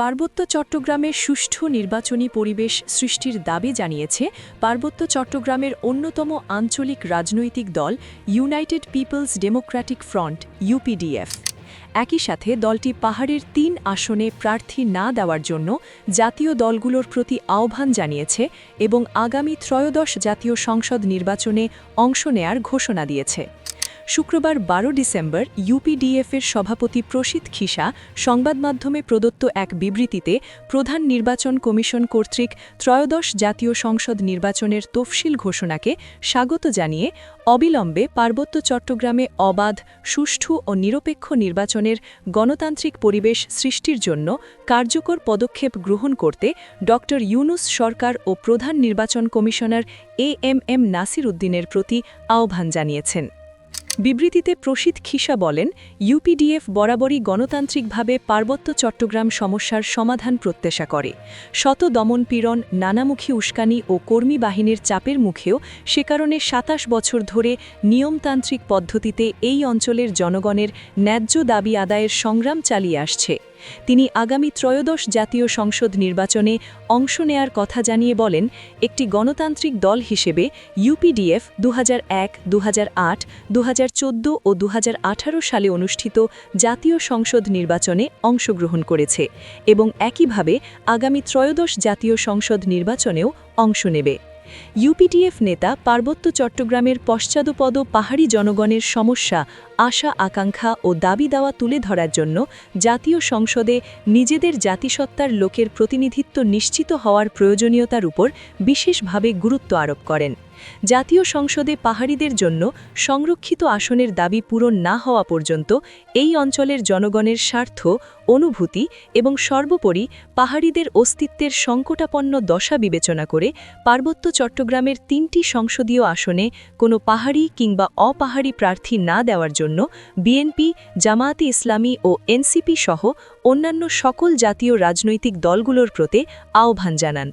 পার্বত্য চট্টগ্রামের সুষ্ঠু নির্বাচনী পরিবেশ সৃষ্টির দাবি জানিয়েছে পার্বত্য চট্টগ্রামের অন্যতম আঞ্চলিক রাজনৈতিক দল united peoples democratic front, UPDF. একই সাথে দলটি পাহাড়ের তিন আসনে প্রার্থী না দেওয়ার জন্য জাতীয় দলগুলোর প্রতি আহ্বান জানিয়েছে এবং আগামী ত্রয়োদশ জাতীয় সংসদ নির্বাচনে অংশ নেয়ার ঘোষণা দিয়েছে। শুক্রবার বারো ডিসেম্বর ইউপিডিএফের সভাপতি প্রসিদ্ধ খিসা সংবাদ মাধ্যমে প্রদত্ত এক বিবৃতিতে প্রধান নির্বাচন কমিশন কর্তৃক ত্রয়োদশ জাতীয় সংসদ নির্বাচনের তফসিল ঘোষণাকে স্বাগত জানিয়ে অবিলম্বে পার্বত্য চট্টগ্রামে অবাধ, সুষ্ঠু ও নিরপেক্ষ নির্বাচনের গণতান্ত্রিক পরিবেশ সৃষ্টির জন্য কার্যকর পদক্ষেপ গ্রহণ করতে ড ইউনুস সরকার ও প্রধান নির্বাচন commissioner A M M Nasir উদ্দিনের প্রতি আহ্বান জানিয়েছেন। বিবৃতিতে প্রসিদ্ধ খিসা বলেন ইউপিডিএফ বরাবরই গণতান্ত্রিকভাবে পার্বত্য চট্টগ্রাম সমস্যার সমাধান প্রত্যাশা করে। শত দমনপীড়ন নানামুখী উস্কানি ও কর্মী বাহিনীর চাপের মুখেও সে কারণে সাতাশ বছর ধরে নিয়মতান্ত্রিক পদ্ধতিতে এই অঞ্চলের জনগণের ন্যায্য দাবি আদায়ের সংগ্রাম চালিয়ে আসছে। তিনি আগামী ত্রয়োদশ জাতীয় সংসদ নির্বাচনে অংশ নেয়ার কথা জানিয়ে বলেন, একটি গণতান্ত্রিক দল হিসেবে ইউপিডিএফ দু হাজার এক দু হাজার আট দু ও দু হাজার আঠারো সালে অনুষ্ঠিত জাতীয় সংসদ নির্বাচনে অংশগ্রহণ করেছে এবং একইভাবে আগামী ত্রয়োদশ জাতীয় সংসদ নির্বাচনেও অংশ নেবে। ইউপিটিএফ নেতা পার্বত্য চট্টগ্রামের পশ্চাদপদ পাহাড়ি জনগণের সমস্যা, আশা, আকাঙ্ক্ষা ও দাবি দাওয়া তুলে ধরার জন্য জাতীয় সংসদে নিজেদের জাতিসত্তার লোকের প্রতিনিধিত্ব নিশ্চিত হওয়ার প্রয়োজনীয়তার উপর বিশেষভাবে গুরুত্ব আরোপ করেন। জাতীয় সংসদে পাহাড়িদের জন্য সংরক্ষিত আসনের দাবি পূরণ না হওয়া পর্যন্ত এই অঞ্চলের জনগণের স্বার্থ, অনুভূতি এবং সর্বোপরি পাহাড়িদের অস্তিত্বের সংকটাপন্ন দশা বিবেচনা করে পার্বত্য চট্টগ্রামের তিনটি সংসদীয় আসনে কোনো পাহাড়ি কিংবা অপাহাড়ি প্রার্থী না দেওয়ার জন্য বিএনপি, জামায়াতে ইসলামী ও এনসিপি সহ অন্যান্য সকল জাতীয় রাজনৈতিক দলগুলোর প্রতি আহ্বান জানান।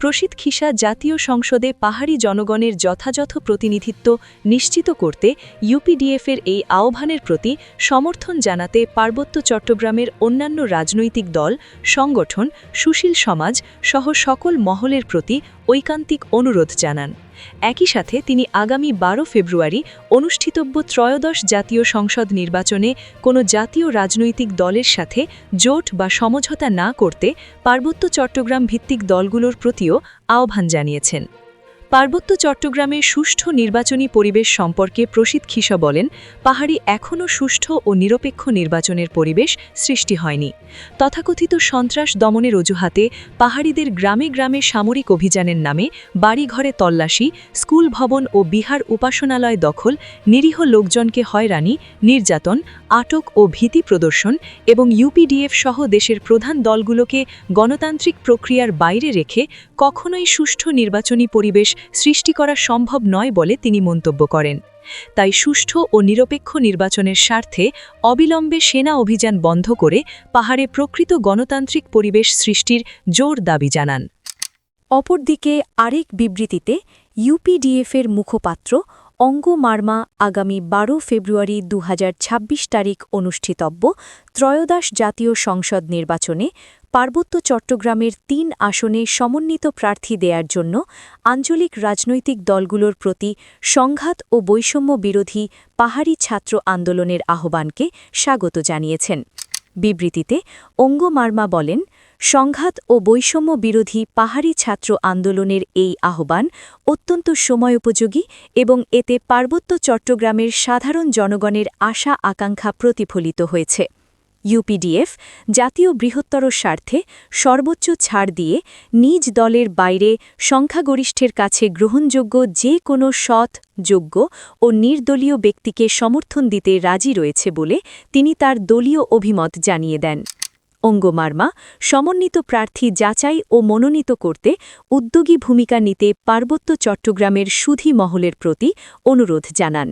প্রসিদ্ধ খিসা জাতীয় সংসদে পাহাড়ি জনগণের যথাযথ প্রতিনিধিত্ব নিশ্চিত করতে ইউপিডিএফের এই আহ্বানের প্রতি সমর্থন জানাতে পার্বত্য চট্টগ্রামের অন্যান্য রাজনৈতিক দল, সংগঠন, সুশীল সমাজ সহ সকল মহলের প্রতি ঐকান্তিক অনুরোধ জানান। একই সাথে তিনি আগামী বারো ফেব্রুয়ারি অনুষ্ঠিতব্য ত্রয়োদশ জাতীয় সংসদ নির্বাচনে কোনো জাতীয় রাজনৈতিক দলের সাথে জোট বা সমঝোতা না করতে পার্বত্য চট্টগ্রাম ভিত্তিক দলগুলোর প্রতিও আহ্বান জানিয়েছেন। পার্বত্য চট্টগ্রামে সুষ্ঠু নির্বাচনী পরিবেশ সম্পর্কে প্রসিদ্ধ খিসা বলেন, পাহাড়ি এখনও সুষ্ঠু ও নিরপেক্ষ নির্বাচনের পরিবেশ সৃষ্টি হয়নি। তথাকথিত সন্ত্রাস দমনের অজুহাতে পাহাড়িদের গ্রামে গ্রামে সামরিক অভিযানের নামে বাড়িঘরে তল্লাশি, স্কুল ভবন ও বিহার উপাসনালয় দখল, নিরীহ লোকজনকে হয়রানি, নির্যাতন, আটক ও ভীতি প্রদর্শন এবং ইউপিডিএফ সহ দেশের প্রধান দলগুলোকে গণতান্ত্রিক প্রক্রিয়ার বাইরে রেখে কখনোই সুষ্ঠু নির্বাচনী পরিবেশ সৃষ্টি করা সম্ভব নয় বলে তিনি মন্তব্য করেন। তাই সুষ্ঠু ও নিরপেক্ষ নির্বাচনের স্বার্থে অবিলম্বে সেনা অভিযান বন্ধ করে পাহাড়ে প্রকৃত গণতান্ত্রিক পরিবেশ সৃষ্টির জোর দাবি জানান। অপরদিকে আরেক বিবৃতিতে ইউপিডিএফের মুখপাত্র অঙ্গ মার্মা আগামী বারো ফেব্রুয়ারি দু হাজার ছাব্বিশ তারিখ অনুষ্ঠিতব্য ত্রয়োদশ জাতীয় সংসদ নির্বাচনে পার্বত্য চট্টগ্রামের তিন আসনে সমন্বিত প্রার্থী দেয়ার জন্য আঞ্চলিক রাজনৈতিক দলগুলোর প্রতি সংঘাত ও বৈষম্য বিরোধী পাহাড়ি ছাত্র আন্দোলনের আহ্বানকে স্বাগত জানিয়েছেন। বিবৃতিতে অঙ্গ মার্মা বলেন সংঘাত ও বৈষম্য বিরোধী পাহাড়ি ছাত্র আন্দোলনের এই আহ্বান অত্যন্ত সময়োপযোগী এবং এতে পার্বত্য চট্টগ্রামের সাধারণ জনগণের আশা আকাঙ্ক্ষা প্রতিফলিত হয়েছে। ইউপিডিএফ, জাতীয় বৃহত্তর স্বার্থে সর্বোচ্চ ছাড় দিয়ে নিজ দলের বাইরে সংখ্যাগরিষ্ঠের কাছে গ্রহণযোগ্য যে কোনো সৎ, যোগ্য ও নির্দলীয় ব্যক্তিকে সমর্থন দিতে রাজি রয়েছে বলে তিনি তার দলীয় অভিমত জানিয়ে দেন। অঙ্গমার্মা, সমন্বিত প্রার্থী যাচাই ও মনোনীত করতে উদ্যোগী ভূমিকা নিতে পার্বত্য চট্টগ্রামের সুধী মহলের প্রতি অনুরোধ জানান।